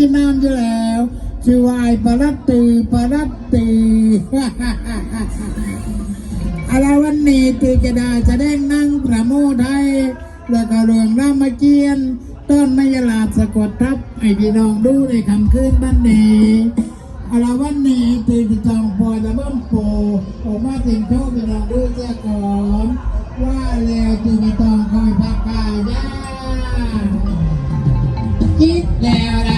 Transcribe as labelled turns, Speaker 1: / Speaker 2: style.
Speaker 1: ที่น้ำอยู่แล้วชื่อวายปรัตตีปรัตตีอะไรวันนี้ตีกระดาษแดงนั่งประโมทไทยแล้วก็เรื่องรามเกียรติ์ต้นมยลาสะกดทับไอพี่น้องดูในคำคืนบ้านนี้อะไรวันนี้ตีกระจองพลอยและบิ้มโปโอมาติงโชคพี่น้องดูเสียก่อนว่าแล้วตีกระจองคอยพักกายาคิดแล้วนะ